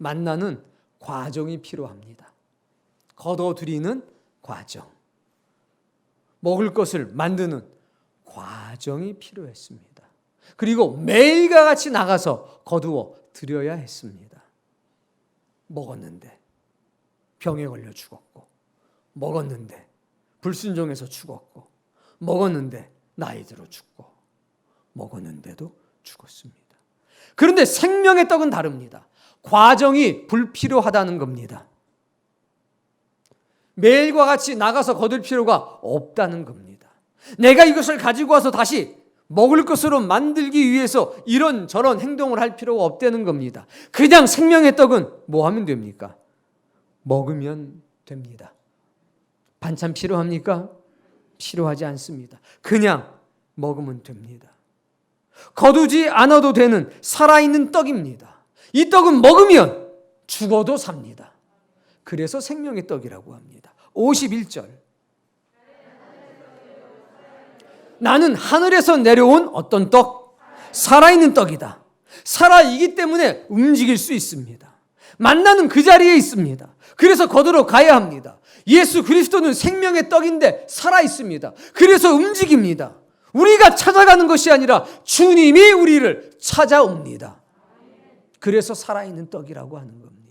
만나는 과정이 필요합니다. 거둬들이는 과정. 먹을 것을 만드는 과정이 필요했습니다. 그리고 매일과 같이 나가서 거두어 드려야 했습니다. 먹었는데 병에 걸려 죽었고, 먹었는데 불순종해서 죽었고, 먹었는데 나이 들어 죽고, 먹었는데도 죽었습니다. 그런데 생명의 떡은 다릅니다. 과정이 불필요하다는 겁니다. 매일과 같이 나가서 거둘 필요가 없다는 겁니다. 내가 이것을 가지고 와서 다시 먹을 것으로 만들기 위해서 이런 저런 행동을 할 필요가 없다는 겁니다. 그냥 생명의 떡은 뭐 하면 됩니까? 먹으면 됩니다. 반찬 필요합니까? 필요하지 않습니다. 그냥 먹으면 됩니다. 거두지 않아도 되는 살아있는 떡입니다. 이 떡은 먹으면 죽어도 삽니다. 그래서 생명의 떡이라고 합니다. 51절. 나는 하늘에서 내려온 어떤 떡? 살아있는 떡이다. 살아이기 때문에 움직일 수 있습니다. 만나는 그 자리에 있습니다. 그래서 거두러 가야 합니다. 예수 그리스도는 생명의 떡인데 살아 있습니다. 그래서 움직입니다. 우리가 찾아가는 것이 아니라 주님이 우리를 찾아옵니다. 그래서 살아있는 떡이라고 하는 겁니다.